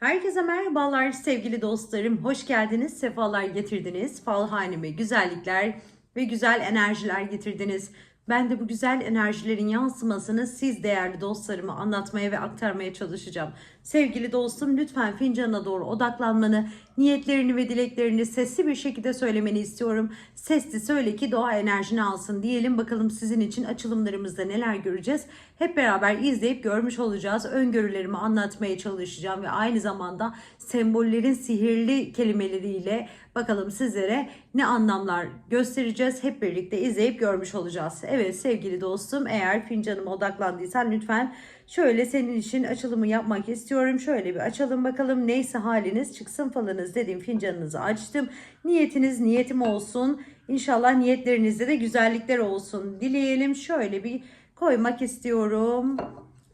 Herkese merhabalar sevgili dostlarım. Hoş geldiniz, sefalar getirdiniz. Fal haneme güzellikler ve güzel enerjiler getirdiniz. Ben de bu güzel enerjilerin yansımasını siz değerli dostlarıma anlatmaya ve aktarmaya çalışacağım. Sevgili dostum lütfen fincanına doğru odaklanmanı, niyetlerini ve dileklerini sesli bir şekilde söylemeni istiyorum. Sesli söyle ki doğa enerjini alsın diyelim. Bakalım sizin için açılımlarımızda neler göreceğiz. Hep beraber izleyip görmüş olacağız. Öngörülerimi anlatmaya çalışacağım ve aynı zamanda sembollerin sihirli kelimeleriyle bakalım sizlere ne anlamlar göstereceğiz. Hep birlikte izleyip görmüş olacağız. Evet sevgili dostum eğer fincanıma odaklandıysan lütfen şöyle senin için açılımı yapmak istiyorum. Şöyle bir açalım bakalım neyse haliniz çıksın falınız dedim fincanınızı açtım. Niyetiniz niyetim olsun. İnşallah niyetlerinizde de güzellikler olsun. Dileyelim şöyle bir koymak istiyorum.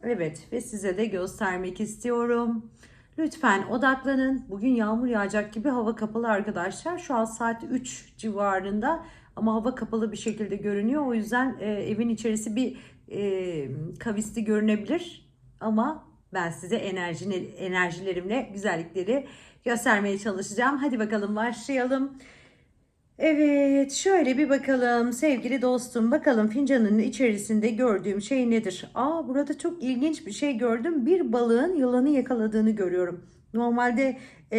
Evet ve size de göstermek istiyorum. Lütfen odaklanın. Bugün yağmur yağacak gibi hava kapalı arkadaşlar. Şu an saat 3 civarında ama hava kapalı bir şekilde görünüyor. O yüzden e, evin içerisi bir e, kavisli görünebilir. Ama ben size enerjini, enerjilerimle güzellikleri göstermeye çalışacağım. Hadi bakalım başlayalım. Evet, şöyle bir bakalım sevgili dostum. Bakalım fincanın içerisinde gördüğüm şey nedir? Aa, burada çok ilginç bir şey gördüm. Bir balığın yılanı yakaladığını görüyorum. Normalde e,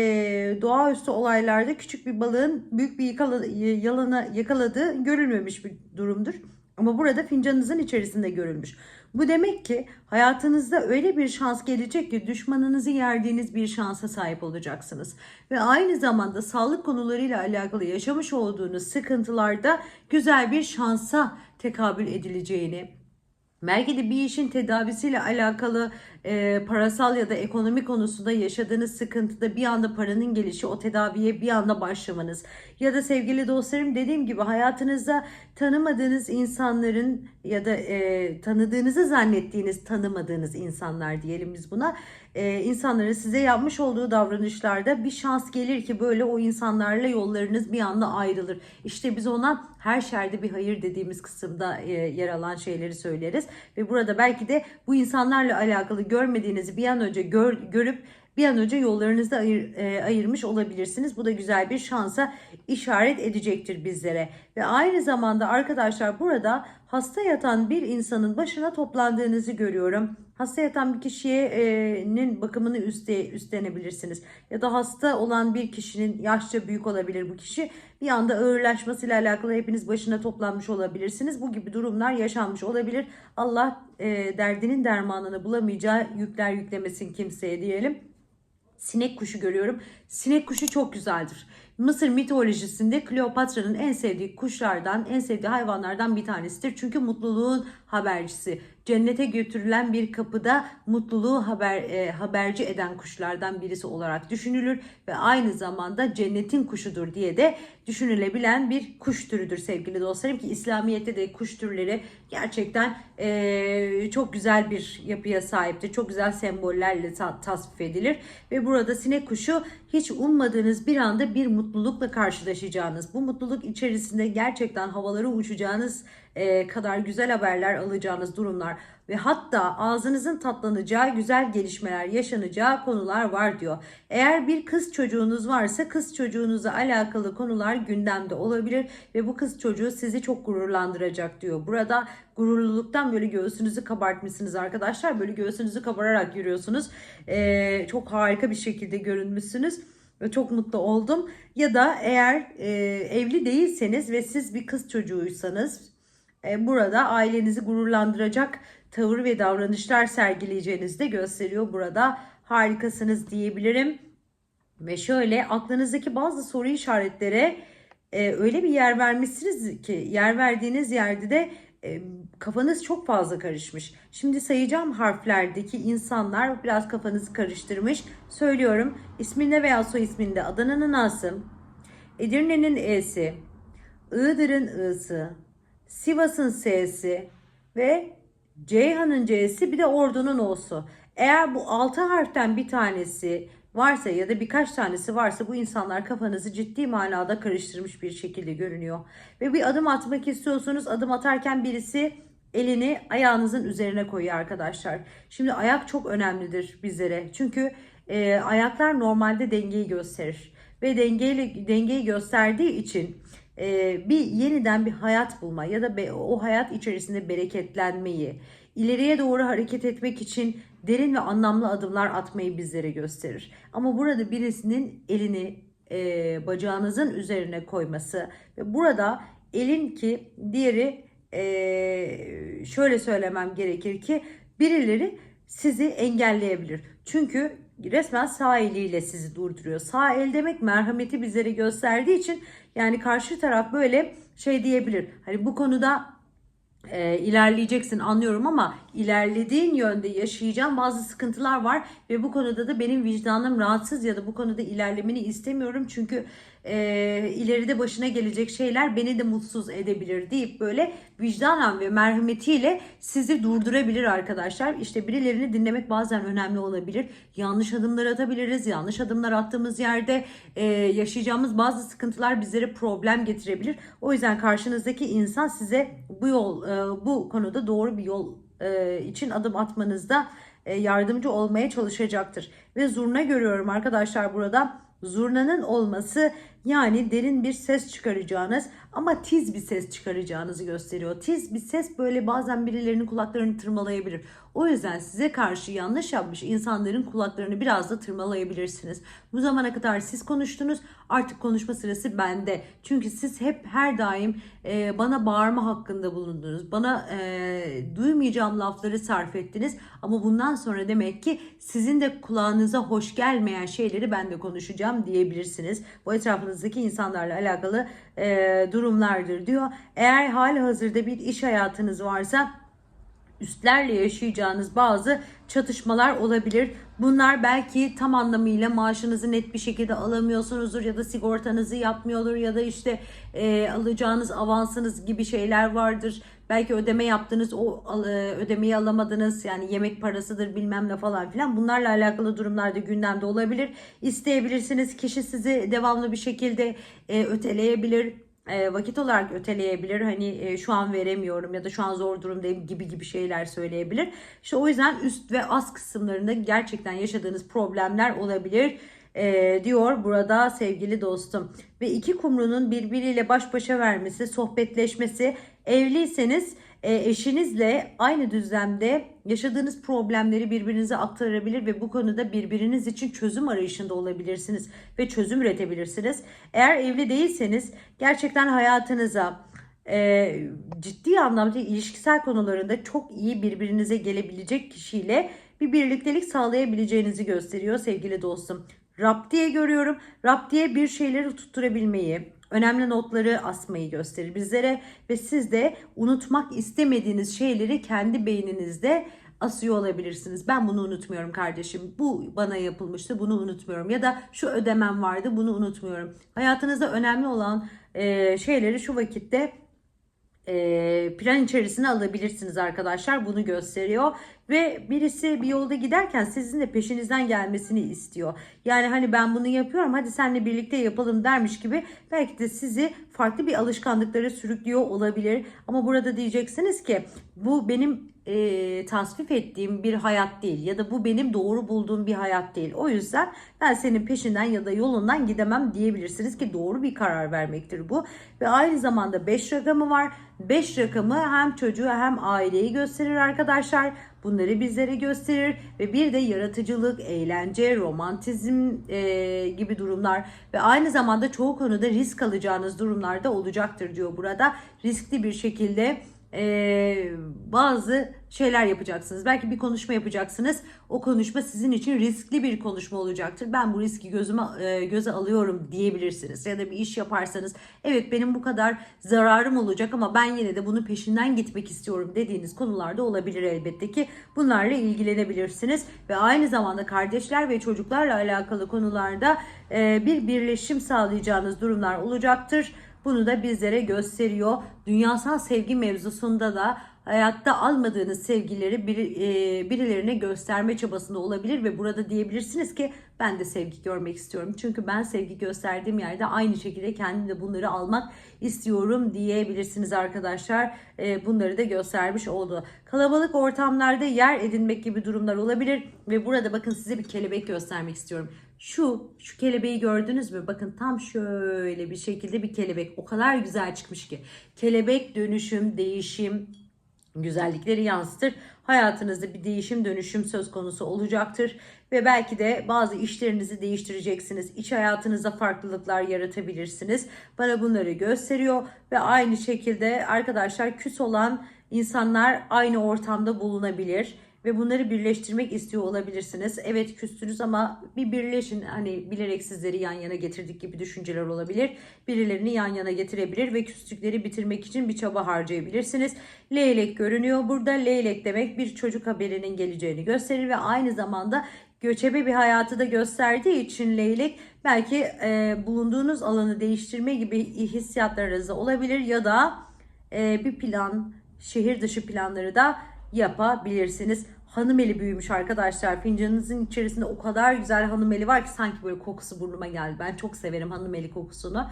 doğaüstü olaylarda küçük bir balığın büyük bir yakala, yılanı yakaladığı görülmemiş bir durumdur. Ama burada fincanınızın içerisinde görülmüş. Bu demek ki hayatınızda öyle bir şans gelecek ki düşmanınızı yerdiğiniz bir şansa sahip olacaksınız. Ve aynı zamanda sağlık konularıyla alakalı yaşamış olduğunuz sıkıntılarda güzel bir şansa tekabül edileceğini, Belki de bir işin tedavisiyle alakalı e, parasal ya da ekonomi konusunda yaşadığınız sıkıntıda bir anda paranın gelişi, o tedaviye bir anda başlamanız ya da sevgili dostlarım dediğim gibi hayatınızda tanımadığınız insanların ya da e, tanıdığınızı zannettiğiniz tanımadığınız insanlar diyelim biz buna e, insanların size yapmış olduğu davranışlarda bir şans gelir ki böyle o insanlarla yollarınız bir anda ayrılır. İşte biz ona her şerde bir hayır dediğimiz kısımda e, yer alan şeyleri söyleriz ve burada belki de bu insanlarla alakalı görmediğinizi bir an önce gör, görüp bir an önce yollarınızda ayır, e, ayırmış olabilirsiniz. Bu da güzel bir şansa işaret edecektir bizlere. Ve aynı zamanda arkadaşlar burada hasta yatan bir insanın başına toplandığınızı görüyorum. Hasta yatan bir kişinin bakımını üstte, üstlenebilirsiniz. Ya da hasta olan bir kişinin yaşça büyük olabilir bu kişi. Bir anda ağırlaşmasıyla alakalı hepiniz başına toplanmış olabilirsiniz. Bu gibi durumlar yaşanmış olabilir. Allah e, derdinin dermanını bulamayacağı yükler yüklemesin kimseye diyelim sinek kuşu görüyorum. Sinek kuşu çok güzeldir. Mısır mitolojisinde Kleopatra'nın en sevdiği kuşlardan, en sevdiği hayvanlardan bir tanesidir. Çünkü mutluluğun habercisi. Cennete götürülen bir kapıda mutluluğu haber e, haberci eden kuşlardan birisi olarak düşünülür ve aynı zamanda cennetin kuşudur diye de düşünülebilen bir kuş türüdür sevgili dostlarım ki İslamiyet'te de kuş türleri gerçekten e, çok güzel bir yapıya sahiptir. Çok güzel sembollerle ta- tasvip edilir ve burada sinek kuşu hiç ummadığınız bir anda bir mutlulukla karşılaşacağınız, bu mutluluk içerisinde gerçekten havalara uçacağınız kadar güzel haberler alacağınız durumlar ve hatta ağzınızın tatlanacağı güzel gelişmeler yaşanacağı konular var diyor. Eğer bir kız çocuğunuz varsa kız çocuğunuza alakalı konular gündemde olabilir ve bu kız çocuğu sizi çok gururlandıracak diyor. Burada gururluluktan böyle göğsünüzü kabartmışsınız arkadaşlar. Böyle göğsünüzü kabararak yürüyorsunuz. Ee, çok harika bir şekilde görünmüşsünüz ve çok mutlu oldum. Ya da eğer e, evli değilseniz ve siz bir kız çocuğuysanız burada ailenizi gururlandıracak tavır ve davranışlar sergileyeceğinizi de gösteriyor. Burada harikasınız diyebilirim. Ve şöyle aklınızdaki bazı soru işaretlere e, öyle bir yer vermişsiniz ki yer verdiğiniz yerde de e, kafanız çok fazla karışmış. Şimdi sayacağım harflerdeki insanlar biraz kafanızı karıştırmış. Söylüyorum isminde veya soy isminde Adana'nın A'sı, Edirne'nin E'si, Iğdır'ın I'sı, Sivas'ın S'si ve Ceyhan'ın C'si bir de Ordu'nun O'su. Eğer bu altı harften bir tanesi varsa ya da birkaç tanesi varsa bu insanlar kafanızı ciddi manada karıştırmış bir şekilde görünüyor. Ve bir adım atmak istiyorsunuz. Adım atarken birisi elini ayağınızın üzerine koyuyor arkadaşlar. Şimdi ayak çok önemlidir bizlere. Çünkü e, ayaklar normalde dengeyi gösterir ve dengeyle dengeyi gösterdiği için e, bir yeniden bir hayat bulma ya da be- o hayat içerisinde bereketlenmeyi, ileriye doğru hareket etmek için derin ve anlamlı adımlar atmayı bizlere gösterir. Ama burada birisinin elini e, bacağınızın üzerine koyması ve burada elin ki diğeri e, şöyle söylemem gerekir ki birileri sizi engelleyebilir. Çünkü resmen sağ eliyle sizi durduruyor. Sağ el demek merhameti bizlere gösterdiği için yani karşı taraf böyle şey diyebilir. Hani bu konuda e, ilerleyeceksin anlıyorum ama ilerlediğin yönde yaşayacağın bazı sıkıntılar var ve bu konuda da benim vicdanım rahatsız ya da bu konuda ilerlemeni istemiyorum çünkü e, ileride başına gelecek şeyler beni de mutsuz edebilir deyip böyle vicdanen ve merhametiyle sizi durdurabilir arkadaşlar. İşte birilerini dinlemek bazen önemli olabilir. Yanlış adımlar atabiliriz. Yanlış adımlar attığımız yerde e, yaşayacağımız bazı sıkıntılar bizlere problem getirebilir. O yüzden karşınızdaki insan size bu yol e, bu konuda doğru bir yol e, için adım atmanızda e, yardımcı olmaya çalışacaktır. Ve zurna görüyorum arkadaşlar burada. Zurnanın olması yani derin bir ses çıkaracağınız ama tiz bir ses çıkaracağınızı gösteriyor. Tiz bir ses böyle bazen birilerinin kulaklarını tırmalayabilir. O yüzden size karşı yanlış yapmış insanların kulaklarını biraz da tırmalayabilirsiniz. Bu zamana kadar siz konuştunuz artık konuşma sırası bende. Çünkü siz hep her daim e, bana bağırma hakkında bulundunuz. Bana e, duymayacağım lafları sarf ettiniz. Ama bundan sonra demek ki sizin de kulağınıza hoş gelmeyen şeyleri ben de konuşacağım diyebilirsiniz. Bu etrafınızdaki insanlarla alakalı e, durumlardır diyor. Eğer hali hazırda bir iş hayatınız varsa üstlerle yaşayacağınız bazı çatışmalar olabilir. Bunlar belki tam anlamıyla maaşınızı net bir şekilde alamıyorsunuzdur ya da sigortanızı yapmıyordur ya da işte e, alacağınız avansınız gibi şeyler vardır. Belki ödeme yaptınız o e, ödemeyi alamadınız yani yemek parasıdır bilmem ne falan filan bunlarla alakalı durumlar da gündemde olabilir. İsteyebilirsiniz kişi sizi devamlı bir şekilde e, öteleyebilir vakit olarak öteleyebilir. Hani e, şu an veremiyorum ya da şu an zor durumdayım gibi gibi şeyler söyleyebilir. İşte o yüzden üst ve az kısımlarında gerçekten yaşadığınız problemler olabilir e, diyor burada sevgili dostum. Ve iki kumrunun birbiriyle baş başa vermesi, sohbetleşmesi, evliyseniz e, eşinizle aynı düzlemde yaşadığınız problemleri birbirinize aktarabilir ve bu konuda birbiriniz için çözüm arayışında olabilirsiniz ve çözüm üretebilirsiniz. Eğer evli değilseniz gerçekten hayatınıza e, ciddi anlamda ilişkisel konularında çok iyi birbirinize gelebilecek kişiyle bir birliktelik sağlayabileceğinizi gösteriyor sevgili dostum. Raptiye görüyorum. Raptiye bir şeyleri tutturabilmeyi, önemli notları asmayı gösterir bizlere ve siz de unutmak istemediğiniz şeyleri kendi beyninizde asıyor olabilirsiniz. Ben bunu unutmuyorum kardeşim. Bu bana yapılmıştı. Bunu unutmuyorum. Ya da şu ödemem vardı. Bunu unutmuyorum. Hayatınızda önemli olan e, şeyleri şu vakitte e, plan içerisine alabilirsiniz arkadaşlar. Bunu gösteriyor. Ve birisi bir yolda giderken sizin de peşinizden gelmesini istiyor. Yani hani ben bunu yapıyorum hadi seninle birlikte yapalım dermiş gibi belki de sizi farklı bir alışkanlıklara sürüklüyor olabilir. Ama burada diyeceksiniz ki bu benim e, tasvip ettiğim bir hayat değil ya da bu benim doğru bulduğum bir hayat değil. O yüzden ben senin peşinden ya da yolundan gidemem diyebilirsiniz ki doğru bir karar vermektir bu. Ve aynı zamanda 5 rakamı var. 5 rakamı hem çocuğu hem aileyi gösterir arkadaşlar. Bunları bizlere gösterir ve bir de yaratıcılık, eğlence, romantizm e, gibi durumlar ve aynı zamanda çoğu konuda risk alacağınız durumlarda olacaktır diyor burada. Riskli bir şekilde e, bazı şeyler yapacaksınız. Belki bir konuşma yapacaksınız. O konuşma sizin için riskli bir konuşma olacaktır. Ben bu riski gözüme e, göze alıyorum diyebilirsiniz. Ya da bir iş yaparsanız evet benim bu kadar zararım olacak ama ben yine de bunun peşinden gitmek istiyorum dediğiniz konularda olabilir elbette ki. Bunlarla ilgilenebilirsiniz ve aynı zamanda kardeşler ve çocuklarla alakalı konularda e, bir birleşim sağlayacağınız durumlar olacaktır. Bunu da bizlere gösteriyor. Dünyasal sevgi mevzusunda da hayatta almadığınız sevgileri biri, e, birilerine gösterme çabasında olabilir ve burada diyebilirsiniz ki ben de sevgi görmek istiyorum. Çünkü ben sevgi gösterdiğim yerde aynı şekilde kendim de bunları almak istiyorum diyebilirsiniz arkadaşlar. E, bunları da göstermiş oldu. Kalabalık ortamlarda yer edinmek gibi durumlar olabilir ve burada bakın size bir kelebek göstermek istiyorum. Şu, şu kelebeği gördünüz mü? Bakın tam şöyle bir şekilde bir kelebek. O kadar güzel çıkmış ki. Kelebek dönüşüm, değişim, güzellikleri yansıtır. Hayatınızda bir değişim dönüşüm söz konusu olacaktır ve belki de bazı işlerinizi değiştireceksiniz. İç hayatınızda farklılıklar yaratabilirsiniz. Bana bunları gösteriyor ve aynı şekilde arkadaşlar küs olan insanlar aynı ortamda bulunabilir ve bunları birleştirmek istiyor olabilirsiniz. Evet küstünüz ama bir birleşin hani bilerek sizleri yan yana getirdik gibi düşünceler olabilir. Birilerini yan yana getirebilir ve küslükleri bitirmek için bir çaba harcayabilirsiniz. Leylek görünüyor burada. Leylek demek bir çocuk haberinin geleceğini gösterir ve aynı zamanda göçebe bir hayatı da gösterdiği için leylek belki e, bulunduğunuz alanı değiştirme gibi hissiyatlarınız olabilir ya da e, bir plan, şehir dışı planları da yapabilirsiniz. Hanım eli büyümüş arkadaşlar. Fincanınızın içerisinde o kadar güzel hanım eli var ki sanki böyle kokusu burnuma geldi. Ben çok severim hanım eli kokusunu.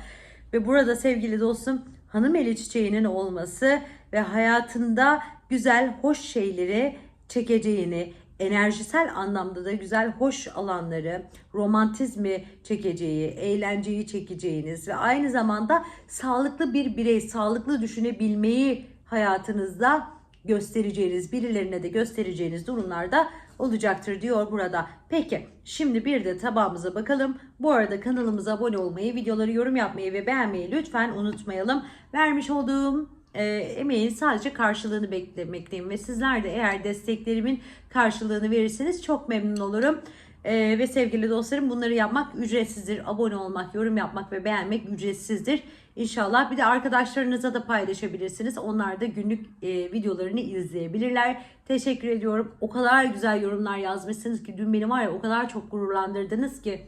Ve burada sevgili dostum hanım eli çiçeğinin olması ve hayatında güzel, hoş şeyleri çekeceğini, enerjisel anlamda da güzel, hoş alanları, romantizmi çekeceği, eğlenceyi çekeceğiniz ve aynı zamanda sağlıklı bir birey, sağlıklı düşünebilmeyi hayatınızda göstereceğiniz, birilerine de göstereceğiniz durumlarda olacaktır diyor burada. Peki şimdi bir de tabağımıza bakalım. Bu arada kanalımıza abone olmayı, videoları yorum yapmayı ve beğenmeyi lütfen unutmayalım. Vermiş olduğum e, emeğin sadece karşılığını beklemekteyim ve sizler de eğer desteklerimin karşılığını verirseniz çok memnun olurum. Ee, ve sevgili dostlarım bunları yapmak ücretsizdir. Abone olmak, yorum yapmak ve beğenmek ücretsizdir. İnşallah bir de arkadaşlarınıza da paylaşabilirsiniz. Onlar da günlük e, videolarını izleyebilirler. Teşekkür ediyorum. O kadar güzel yorumlar yazmışsınız ki dün beni var ya o kadar çok gururlandırdınız ki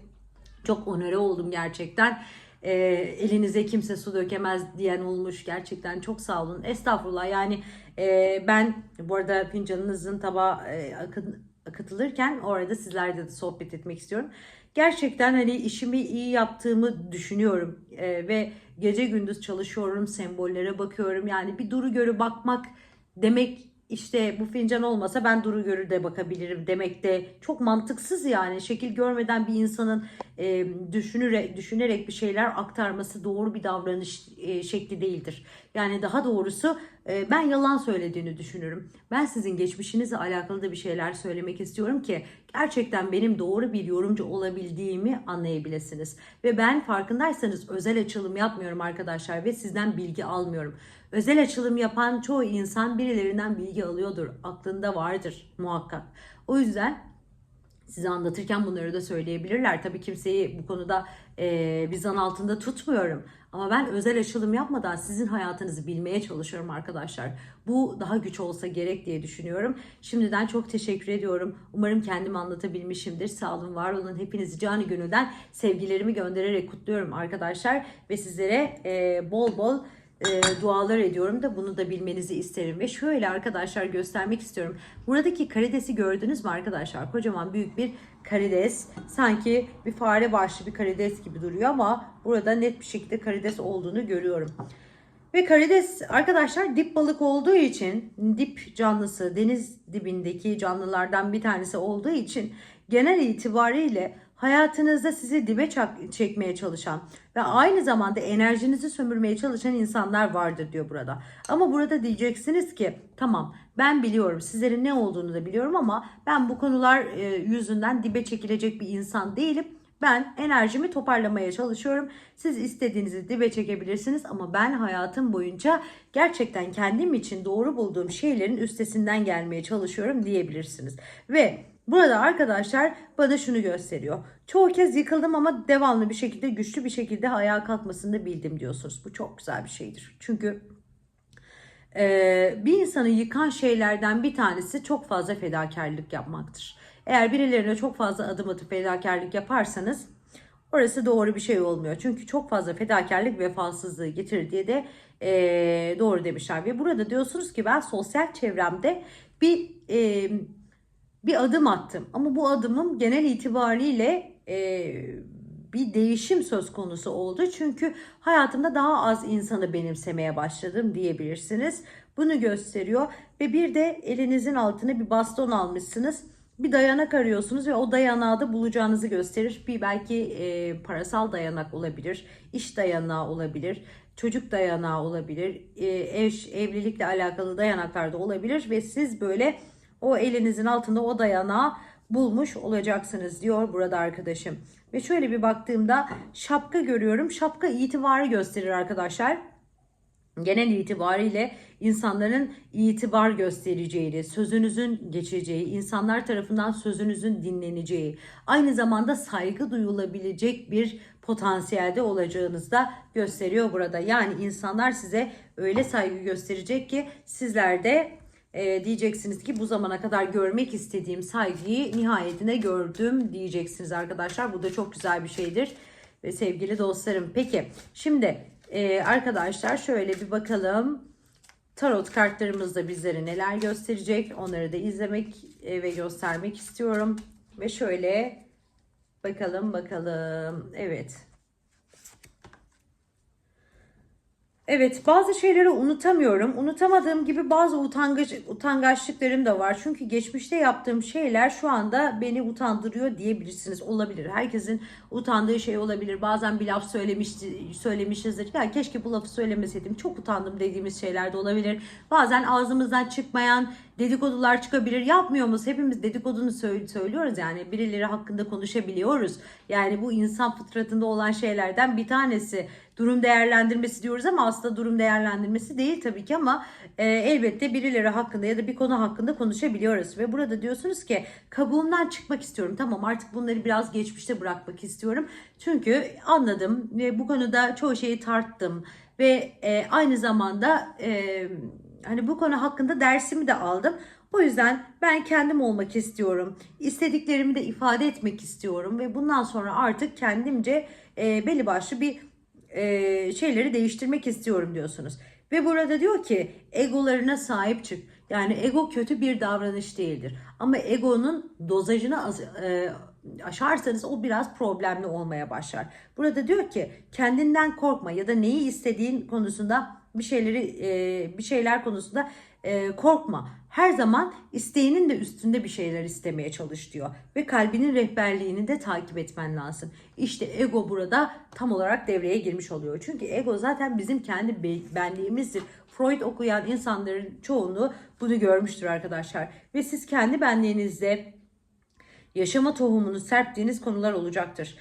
çok onore oldum gerçekten. E, elinize kimse su dökemez diyen olmuş. Gerçekten çok sağ olun. Estağfurullah yani e, ben bu arada fincanınızın tabağı e, akın, akıtılırken orada sizlerle de sohbet etmek istiyorum. Gerçekten hani işimi iyi yaptığımı düşünüyorum e, ve gece gündüz çalışıyorum, sembollere bakıyorum. Yani bir duru görü bakmak demek işte bu fincan olmasa ben duru görü de bakabilirim demek de çok mantıksız yani. Şekil görmeden bir insanın e, düşünerek, düşünerek bir şeyler aktarması doğru bir davranış e, şekli değildir. Yani daha doğrusu e, ben yalan söylediğini düşünürüm. Ben sizin geçmişinizle alakalı da bir şeyler söylemek istiyorum ki gerçekten benim doğru bir yorumcu olabildiğimi anlayabilirsiniz. Ve ben farkındaysanız özel açılım yapmıyorum arkadaşlar ve sizden bilgi almıyorum. Özel açılım yapan çoğu insan birilerinden bilgi alıyordur. Aklında vardır muhakkak. O yüzden size anlatırken bunları da söyleyebilirler. Tabii kimseyi bu konuda e, bir altında tutmuyorum. Ama ben özel açılım yapmadan sizin hayatınızı bilmeye çalışıyorum arkadaşlar. Bu daha güç olsa gerek diye düşünüyorum. Şimdiden çok teşekkür ediyorum. Umarım kendimi anlatabilmişimdir. Sağ olun, var olun. Hepinizi canı gönülden sevgilerimi göndererek kutluyorum arkadaşlar. Ve sizlere e, bol bol e, dualar ediyorum da bunu da bilmenizi isterim. Ve şöyle arkadaşlar göstermek istiyorum. Buradaki karidesi gördünüz mü arkadaşlar? Kocaman büyük bir karides. Sanki bir fare başlı bir karides gibi duruyor ama burada net bir şekilde karides olduğunu görüyorum. Ve karides arkadaşlar dip balık olduğu için dip canlısı deniz dibindeki canlılardan bir tanesi olduğu için genel itibariyle hayatınızda sizi dibe çekmeye çalışan ve aynı zamanda enerjinizi sömürmeye çalışan insanlar vardır diyor burada. Ama burada diyeceksiniz ki tamam ben biliyorum sizlerin ne olduğunu da biliyorum ama ben bu konular e, yüzünden dibe çekilecek bir insan değilim. Ben enerjimi toparlamaya çalışıyorum. Siz istediğinizi dibe çekebilirsiniz ama ben hayatım boyunca gerçekten kendim için doğru bulduğum şeylerin üstesinden gelmeye çalışıyorum diyebilirsiniz. Ve Burada arkadaşlar bana şunu gösteriyor. Çoğu kez yıkıldım ama devamlı bir şekilde güçlü bir şekilde ayağa kalkmasını da bildim diyorsunuz. Bu çok güzel bir şeydir. Çünkü e, bir insanı yıkan şeylerden bir tanesi çok fazla fedakarlık yapmaktır. Eğer birilerine çok fazla adım atıp fedakarlık yaparsanız orası doğru bir şey olmuyor. Çünkü çok fazla fedakarlık vefasızlığı getirir diye de eee, doğru demişler. Ve burada diyorsunuz ki ben sosyal çevremde bir eee, bir adım attım. Ama bu adımım genel itibariyle eee, bir değişim söz konusu oldu. Çünkü hayatımda daha az insanı benimsemeye başladım diyebilirsiniz. Bunu gösteriyor ve bir de elinizin altına bir baston almışsınız. Bir dayanak arıyorsunuz ve o dayanağı da bulacağınızı gösterir. Bir belki e, parasal dayanak olabilir, iş dayanağı olabilir, çocuk dayanağı olabilir, e, eş, evlilikle alakalı dayanaklar da olabilir ve siz böyle o elinizin altında o dayanağı bulmuş olacaksınız diyor burada arkadaşım. Ve şöyle bir baktığımda şapka görüyorum. Şapka itibarı gösterir arkadaşlar genel itibariyle insanların itibar göstereceğini, sözünüzün geçeceği, insanlar tarafından sözünüzün dinleneceği, aynı zamanda saygı duyulabilecek bir potansiyelde olacağınızı da gösteriyor burada. Yani insanlar size öyle saygı gösterecek ki sizler de e, diyeceksiniz ki bu zamana kadar görmek istediğim saygıyı nihayetinde gördüm diyeceksiniz arkadaşlar. Bu da çok güzel bir şeydir ve sevgili dostlarım. Peki şimdi e, arkadaşlar şöyle bir bakalım. Tarot kartlarımızda bizlere neler gösterecek onları da izlemek e, ve göstermek istiyorum. Ve şöyle bakalım bakalım. Evet. Evet bazı şeyleri unutamıyorum. Unutamadığım gibi bazı utangaç, utangaçlıklarım da var. Çünkü geçmişte yaptığım şeyler şu anda beni utandırıyor diyebilirsiniz. Olabilir. Herkesin utandığı şey olabilir. Bazen bir laf söylemişti, söylemişizdir. Ya keşke bu lafı söylemeseydim. Çok utandım dediğimiz şeyler de olabilir. Bazen ağzımızdan çıkmayan dedikodular çıkabilir. Yapmıyor muyuz? Hepimiz dedikodunu söylüyoruz yani. Birileri hakkında konuşabiliyoruz. Yani bu insan fıtratında olan şeylerden bir tanesi. Durum değerlendirmesi diyoruz ama aslında durum değerlendirmesi değil tabii ki ama e, elbette birileri hakkında ya da bir konu hakkında konuşabiliyoruz. Ve burada diyorsunuz ki kabuğumdan çıkmak istiyorum. Tamam artık bunları biraz geçmişte bırakmak istiyorum. Çünkü anladım ve bu konuda çoğu şeyi tarttım. Ve e, aynı zamanda e, hani bu konu hakkında dersimi de aldım. O yüzden ben kendim olmak istiyorum. İstediklerimi de ifade etmek istiyorum ve bundan sonra artık kendimce e, belli başlı bir e, şeyleri değiştirmek istiyorum diyorsunuz. Ve burada diyor ki egolarına sahip çık. Yani ego kötü bir davranış değildir. Ama egonun dozajını az, e, aşarsanız o biraz problemli olmaya başlar. Burada diyor ki kendinden korkma ya da neyi istediğin konusunda bir şeyleri e, bir şeyler konusunda e, korkma. Her zaman isteğinin de üstünde bir şeyler istemeye çalış diyor. Ve kalbinin rehberliğini de takip etmen lazım. İşte ego burada tam olarak devreye girmiş oluyor. Çünkü ego zaten bizim kendi be- benliğimizdir. Freud okuyan insanların çoğunu bunu görmüştür arkadaşlar. Ve siz kendi benliğinizde yaşama tohumunu serptiğiniz konular olacaktır.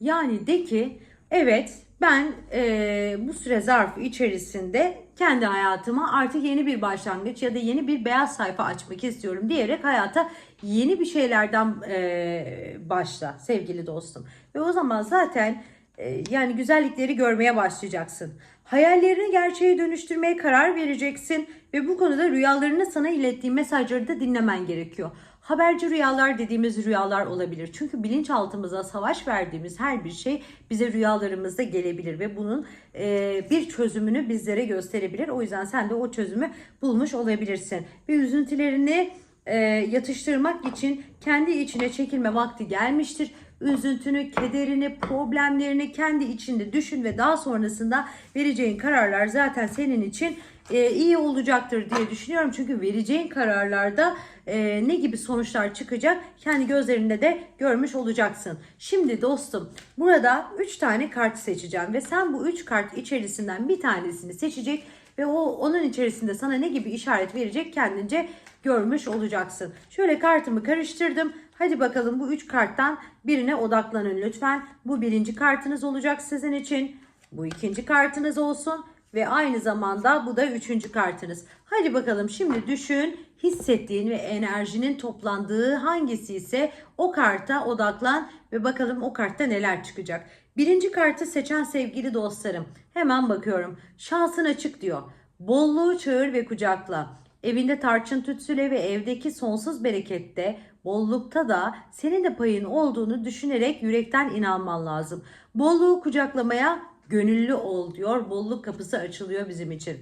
Yani de ki evet ben eee, bu süre zarfı içerisinde kendi hayatıma artık yeni bir başlangıç ya da yeni bir beyaz sayfa açmak istiyorum diyerek hayata yeni bir şeylerden eee, başla sevgili dostum. Ve o zaman zaten e, yani güzellikleri görmeye başlayacaksın. Hayallerini gerçeğe dönüştürmeye karar vereceksin ve bu konuda rüyalarını sana ilettiği mesajları da dinlemen gerekiyor. Haberci rüyalar dediğimiz rüyalar olabilir. Çünkü bilinçaltımıza savaş verdiğimiz her bir şey bize rüyalarımızda gelebilir ve bunun e, bir çözümünü bizlere gösterebilir. O yüzden sen de o çözümü bulmuş olabilirsin. Ve üzüntülerini e, yatıştırmak için kendi içine çekilme vakti gelmiştir. Üzüntünü, kederini, problemlerini kendi içinde düşün ve daha sonrasında vereceğin kararlar zaten senin için e, iyi olacaktır diye düşünüyorum. Çünkü vereceğin kararlarda e, ne gibi sonuçlar çıkacak kendi gözlerinde de görmüş olacaksın. Şimdi dostum burada 3 tane kart seçeceğim ve sen bu 3 kart içerisinden bir tanesini seçecek ve o onun içerisinde sana ne gibi işaret verecek kendince görmüş olacaksın. Şöyle kartımı karıştırdım. Hadi bakalım bu üç karttan birine odaklanın lütfen. Bu birinci kartınız olacak sizin için. Bu ikinci kartınız olsun ve aynı zamanda bu da üçüncü kartınız. Hadi bakalım şimdi düşün, hissettiğin ve enerjinin toplandığı hangisi ise o karta odaklan ve bakalım o kartta neler çıkacak. Birinci kartı seçen sevgili dostlarım. Hemen bakıyorum. Şansın açık diyor. Bolluğu çağır ve kucakla. Evinde tarçın tütsüle ve evdeki sonsuz berekette bollukta da senin de payın olduğunu düşünerek yürekten inanman lazım. Bolluğu kucaklamaya gönüllü ol diyor. Bolluk kapısı açılıyor bizim için.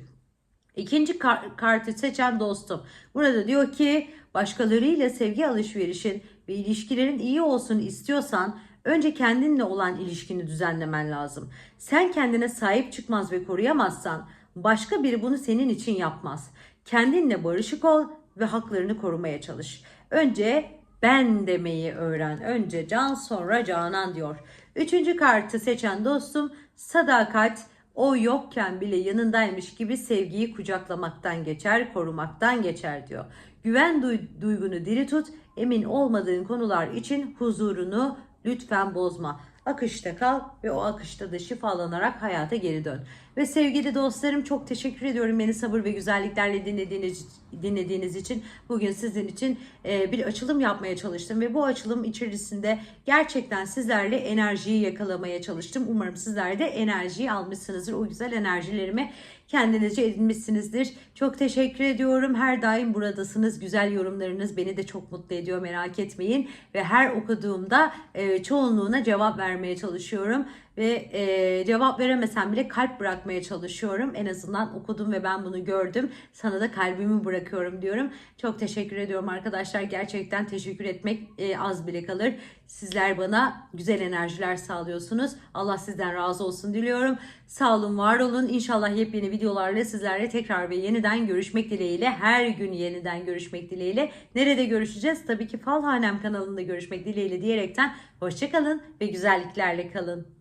İkinci kar- kartı seçen dostum. Burada diyor ki başkalarıyla sevgi alışverişin ve ilişkilerin iyi olsun istiyorsan önce kendinle olan ilişkini düzenlemen lazım. Sen kendine sahip çıkmaz ve koruyamazsan başka biri bunu senin için yapmaz. Kendinle barışık ol ve haklarını korumaya çalış. Önce ben demeyi öğren. Önce can sonra canan diyor. Üçüncü kartı seçen dostum sadakat o yokken bile yanındaymış gibi sevgiyi kucaklamaktan geçer, korumaktan geçer diyor. Güven duy- duygunu diri tut, emin olmadığın konular için huzurunu lütfen bozma. Akışta kal ve o akışta da şifalanarak hayata geri dön. Ve sevgili dostlarım çok teşekkür ediyorum beni sabır ve güzelliklerle dinlediğiniz, dinlediğiniz için. Bugün sizin için e, bir açılım yapmaya çalıştım ve bu açılım içerisinde gerçekten sizlerle enerjiyi yakalamaya çalıştım. Umarım sizler de enerjiyi almışsınızdır. O güzel enerjilerimi kendinizce edinmişsinizdir. Çok teşekkür ediyorum. Her daim buradasınız. Güzel yorumlarınız beni de çok mutlu ediyor merak etmeyin. Ve her okuduğumda e, çoğunluğuna cevap vermeye çalışıyorum. Ve e, cevap veremesem bile kalp bırakmaya çalışıyorum. En azından okudum ve ben bunu gördüm. Sana da kalbimi bırakıyorum diyorum. Çok teşekkür ediyorum arkadaşlar. Gerçekten teşekkür etmek e, az bile kalır. Sizler bana güzel enerjiler sağlıyorsunuz. Allah sizden razı olsun diliyorum. Sağ olun, var olun. İnşallah yepyeni videolarla sizlerle tekrar ve yeniden görüşmek dileğiyle. Her gün yeniden görüşmek dileğiyle. Nerede görüşeceğiz? Tabii ki Falhanem kanalında görüşmek dileğiyle diyerekten hoşçakalın ve güzelliklerle kalın.